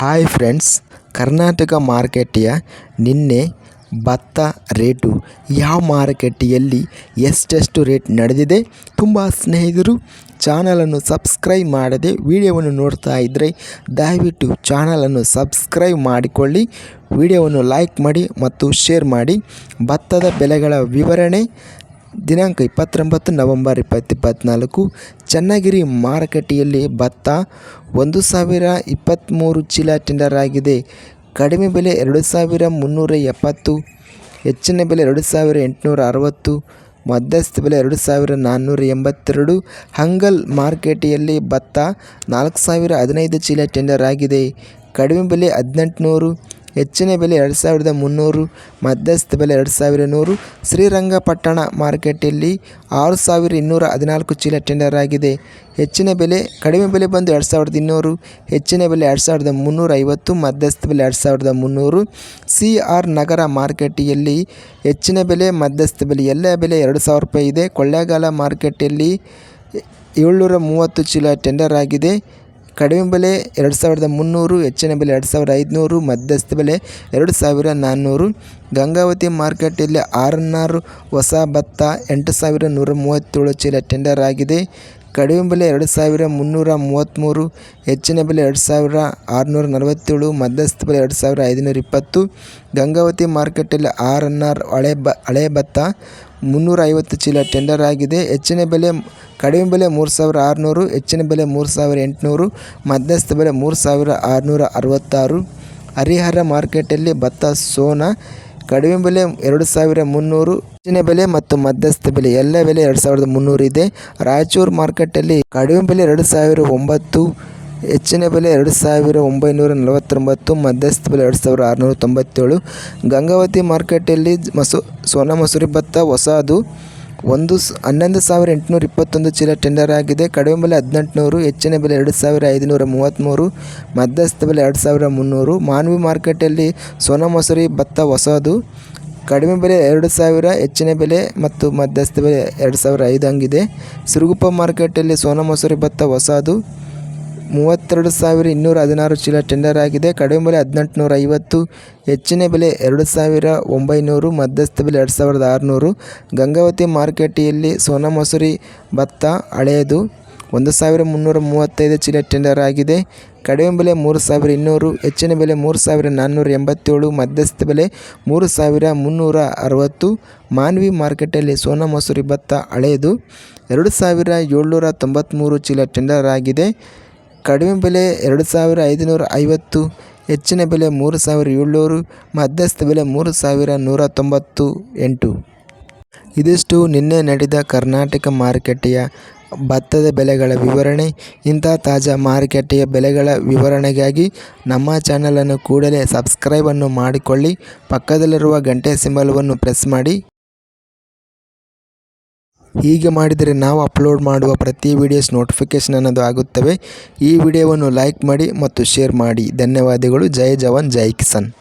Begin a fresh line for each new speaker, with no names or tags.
Hi friends Karnataka ಮಾರುಕಟ್ಟೆಯ ನಿನ್ನೆ ಭತ್ತ ರೇಟು. ಯಾವ ಮಾರುಕಟ್ಟೆಯಲ್ಲಿ ಎಷ್ಟೆಷ್ಟು ರೇಟ್ ನಡೆದಿದೆ? ತುಂಬ ಸ್ನೇಹಿತರು ಚಾನಲನ್ನು ಸಬ್ಸ್ಕ್ರೈಬ್ ಮಾಡದೆ ವಿಡಿಯೋವನ್ನು ನೋಡ್ತಾ ಇದ್ದರೆ ದಯವಿಟ್ಟು ಚಾನಲನ್ನು ಸಬ್ಸ್ಕ್ರೈಬ್ ಮಾಡಿಕೊಳ್ಳಿ. ವಿಡಿಯೋವನ್ನು ಲೈಕ್ ಮಾಡಿ ಮತ್ತು ಶೇರ್ ಮಾಡಿ. ಭತ್ತದ ಬೆಲೆಗಳ ವಿವರಣೆ ದಿನಾಂಕ ಇಪ್ಪತ್ತೊಂಬತ್ತು ನವಂಬರ್ ಇಪ್ಪತ್ತು ಇಪ್ಪತ್ತ್ನಾಲ್ಕು ಚನ್ನಗಿರಿ ಮಾರುಕಟ್ಟೆಯಲ್ಲಿ ಭತ್ತ ಒಂದು ಸಾವಿರ ಇಪ್ಪತ್ತ್ಮೂರು ಚೀಲ ಟೆಂಡರ್ ಆಗಿದೆ. ಕಡಿಮೆ ಬೆಲೆ ಎರಡು ಸಾವಿರ ಮುನ್ನೂರ ಎಪ್ಪತ್ತು, ಹೆಚ್ಚಿನ ಬೆಲೆ ಎರಡು ಸಾವಿರ ಎಂಟುನೂರ ಅರವತ್ತು, ಮಧ್ಯಸ್ಥ ಬೆಲೆ ಎರಡು ಸಾವಿರ ನಾನ್ನೂರ ಎಂಬತ್ತೆರಡು. ಹಂಗಲ್ ಮಾರುಕಟ್ಟೆಯಲ್ಲಿ ಭತ್ತ ನಾಲ್ಕು ಸಾವಿರ ಹದಿನೈದು ಚೀಲ ಟೆಂಡರ್ ಆಗಿದೆ. ಕಡಿಮೆ ಬೆಲೆ ಹದಿನೆಂಟುನೂರು ಹೆಚ್ಚಿನ ಬೆಲೆ ಎರಡು ಸಾವಿರದ ಮುನ್ನೂರು, ಮಧ್ಯಸ್ಥ ಬೆಲೆ ಎರಡು ಸಾವಿರ ನೂರು. ಶ್ರೀರಂಗಪಟ್ಟಣ ಮಾರುಕಟ್ಟೆಯಲ್ಲಿ ಆರು ಸಾವಿರ ಇನ್ನೂರ ಹದಿನಾಲ್ಕು ಚೀಲ ಟೆಂಡರ್ ಆಗಿದೆ. ಹೆಚ್ಚಿನ ಬೆಲೆ, ಕಡಿಮೆ ಬೆಲೆ ಬಂದು ಎರಡು ಸಾವಿರದ ಇನ್ನೂರು, ಹೆಚ್ಚಿನ ಬೆಲೆ ಎರಡು ಸಾವಿರದ ಮುನ್ನೂರ ಐವತ್ತು, ಮಧ್ಯಸ್ಥ ಬೆಲೆ ಎರಡು ಸಾವಿರದ ಮುನ್ನೂರು. ಸಿ ಆರ್ ನಗರ ಮಾರುಕಟ್ಟೆಯಲ್ಲಿ ಹೆಚ್ಚಿನ ಬೆಲೆ, ಮಧ್ಯಸ್ಥ ಬೆಲೆ, ಎಲ್ಲ ಬೆಲೆ ಎರಡು ಸಾವಿರ ರೂಪಾಯಿ ಇದೆ. ಕೊಳ್ಳೇಗಾಲ ಮಾರುಕಟ್ಟೆಯಲ್ಲಿ ಏಳ್ನೂರ ಮೂವತ್ತು ಚೀಲ ಟೆಂಡರ್ ಆಗಿದೆ. ಕಡಿಮೆ ಬೆಲೆ ಎರಡು ಸಾವಿರದ ಮುನ್ನೂರು, ಹೆಚ್ಚಿನ ಬೆಲೆ ಎರಡು ಸಾವಿರದ ಐದುನೂರು, ಮಧ್ಯಸ್ಥ ಬೆಲೆ ಎರಡು ಸಾವಿರ ನಾನ್ನೂರು. ಗಂಗಾವತಿ ಮಾರ್ಕೆಟಲ್ಲಿ ಆರ್ ಎನ್ ಆರ್ ಹೊಸ ಭತ್ತ, ಎಂಟು ಸಾವಿರ ನೂರ ಮೂವತ್ತೇಳು ಚೀಲ ಟೆಂಡರ್ ಆಗಿದೆ. ಕಡಿಮೆ ಬೆಲೆ ಎರಡು ಸಾವಿರ ಮುನ್ನೂರ ಮೂವತ್ತ್ಮೂರು, ಹೆಚ್ಚಿನ ಬೆಲೆ ಎರಡು ಸಾವಿರ ಆರುನೂರ ನಲವತ್ತೇಳು, ಮಧ್ಯಸ್ಥ ಬೆಲೆ ಎರಡು ಸಾವಿರ ಐದುನೂರ ಇಪ್ಪತ್ತು. ಗಂಗಾವತಿ ಮಾರ್ಕೆಟಲ್ಲಿ ಆರ್ ಎನ್ ಆರ್ ಹಳೆ ಬ, ಹಳೆ ಭತ್ತ ಮುನ್ನೂರ ಐವತ್ತು ಚೀಲ ಟೆಂಡರ್ ಆಗಿದೆ. ಹೆಚ್ಚಿನ ಬೆಲೆ ಕಡಿಮೆ ಬೆಲೆ ಮೂರು ಸಾವಿರ ಆರುನೂರು, ಹೆಚ್ಚಿನ ಬೆಲೆ ಮೂರು ಸಾವಿರ ಎಂಟುನೂರು, ಮಧ್ಯಸ್ಥ ಬೆಲೆ ಮೂರು ಸಾವಿರ ಆರುನೂರ ಅರವತ್ತಾರು. ಹರಿಹರ ಮಾರ್ಕೆಟಲ್ಲಿ ಭತ್ತ, ಸೋನಾ, ಕಡಿಮೆ ಬೆಲೆ ಎರಡು ಸಾವಿರ ಮುನ್ನೂರು, ಹೆಚ್ಚಿನ ಬೆಲೆ ಮತ್ತು ಮಧ್ಯಸ್ಥ ಬೆಲೆ ಎಲ್ಲ ಬೆಲೆ ಎರಡು ಸಾವಿರದ ಮುನ್ನೂರು ಇದೆ. ರಾಯಚೂರು ಮಾರ್ಕೆಟಲ್ಲಿ ಕಡಿಮೆ ಬೆಲೆ ಎರಡು ಸಾವಿರ ಒಂಬತ್ತು ಹೆಚ್ಚಿನ ಬೆಲೆ ಎರಡು ಸಾವಿರ ಒಂಬೈನೂರ ನಲವತ್ತೊಂಬತ್ತು, ಮಧ್ಯಸ್ಥ ಬೆಲೆ ಎರಡು ಸಾವಿರ ಆರುನೂರ ತೊಂಬತ್ತೇಳು. ಗಂಗಾವತಿ ಮಾರ್ಕೆಟಲ್ಲಿ ಮಸು, ಸೋನಾ ಮಸೂರಿ ಭತ್ತ ಹೊಸದು ಒಂದು ಹನ್ನೊಂದು ಸಾವಿರ ಎಂಟುನೂರ ಇಪ್ಪತ್ತೊಂದು ಚೀಲ ಟೆಂಡರ್ ಆಗಿದೆ. ಕಡಿಮೆ ಬೆಲೆ ಹದಿನೆಂಟುನೂರು, ಹೆಚ್ಚಿನ ಬೆಲೆ ಎರಡು ಸಾವಿರ ಐದುನೂರ ಮೂವತ್ತ್ಮೂರು ಮಧ್ಯಸ್ಥ ಬೆಲೆ ಎರಡು ಸಾವಿರ ಮುನ್ನೂರು. ಮಾನ್ವಿ ಮಾರ್ಕೆಟಲ್ಲಿ ಸೋನಾ ಮಸೂರಿ ಭತ್ತ ಹೊಸದು ಕಡಿಮೆ ಬೆಲೆ ಎರಡು ಸಾವಿರ, ಹೆಚ್ಚಿನ ಬೆಲೆ ಮತ್ತು ಮಧ್ಯಸ್ಥ ಬೆಲೆ ಎರಡು ಸಾವಿರ ಐದು ಹಂಗಿದೆ. ಸಿರುಗುಪ್ಪ ಮಾರ್ಕೆಟಲ್ಲಿ ಸೋನಾ ಮಸೂರಿ ಭತ್ತ ಹೊಸದು ಮೂವತ್ತೆರಡು ಸಾವಿರ ಇನ್ನೂರ ಹದಿನಾರು ಚೀಲ ಟೆಂಡರ್ ಆಗಿದೆ. ಕಡಿಮೆ ಬೆಲೆ ಹದಿನೆಂಟುನೂರ ಐವತ್ತು, ಹೆಚ್ಚಿನ ಬೆಲೆ ಎರಡು ಸಾವಿರ ಒಂಬೈನೂರು, ಮಧ್ಯಸ್ಥ ಬೆಲೆ ಎರಡು ಸಾವಿರದ ಆರುನೂರು. ಗಂಗಾವತಿ ಮಾರ್ಕೆಟಿಯಲ್ಲಿ ಸೋನಾ ಮಸೂರಿ ಭತ್ತ ಹಳೆಯದು. ಒಂದು ಸಾವಿರ ಮುನ್ನೂರ ಮೂವತ್ತೈದು ಚೀಲ ಟೆಂಡರ್ ಆಗಿದೆ. ಕಡಿಮೆ ಬೆಲೆ ಮೂರು ಸಾವಿರ ಇನ್ನೂರು, ಹೆಚ್ಚಿನ ಬೆಲೆ ಮೂರು ಸಾವಿರ ನಾನ್ನೂರ ಎಂಬತ್ತೇಳು, ಮಧ್ಯಸ್ಥ ಬೆಲೆ ಮೂರು ಸಾವಿರ ಮುನ್ನೂರ ಅರವತ್ತು. ಮಾನ್ವಿ ಮಾರ್ಕೆಟಲ್ಲಿ ಸೋನಾ ಮಸೂರಿ ಭತ್ತ ಹಳೆಯದು. ಎರಡು ಸಾವಿರ ಏಳ್ನೂರ ತೊಂಬತ್ತ್ಮೂರು ಚೀಲ ಟೆಂಡರ್ ಆಗಿದೆ. ಕಡಿಮೆ ಬೆಲೆ ಎರಡು ಸಾವಿರ ಐದುನೂರ ಐವತ್ತು, ಹೆಚ್ಚಿನ ಬೆಲೆ ಮೂರು ಸಾವಿರ ಏಳ್ನೂರು, ಮಧ್ಯಸ್ಥ ಬೆಲೆ ಮೂರು ಸಾವಿರ ನೂರ ತೊಂಬತ್ತು ಎಂಟು. ಇದಿಷ್ಟು ನಿನ್ನೆ ನಡೆದ ಕರ್ನಾಟಕ ಮಾರುಕಟ್ಟೆಯ ಭತ್ತದ ಬೆಲೆಗಳ ವಿವರಣೆ. ಇಂಥ ತಾಜಾ ಮಾರುಕಟ್ಟೆಯ ಬೆಲೆಗಳ ವಿವರಣೆಗಾಗಿ ನಮ್ಮ ಚಾನಲನ್ನು ಕೂಡಲೇ ಸಬ್ಸ್ಕ್ರೈಬನ್ನು ಮಾಡಿಕೊಳ್ಳಿ. ಪಕ್ಕದಲ್ಲಿರುವ ಗಂಟೆ ಸಿಂಬಲವನ್ನು ಪ್ರೆಸ್ ಮಾಡಿ. ಹೀಗೆ ಮಾಡಿದರೆ ನಾವು ಅಪ್ಲೋಡ್ ಮಾಡುವ ಪ್ರತಿ ವಿಡಿಯೋಸ್ ನೋಟಿಫಿಕೇಶನ್ ಅನ್ನೋದು ಆಗುತ್ತವೆ. ಈ ವಿಡಿಯೋವನ್ನು ಲೈಕ್ ಮಾಡಿ ಮತ್ತು ಶೇರ್ ಮಾಡಿ. ಧನ್ಯವಾದಗಳು. ಜೈ ಜವಾನ್, ಜೈ ಕಿಸನ್.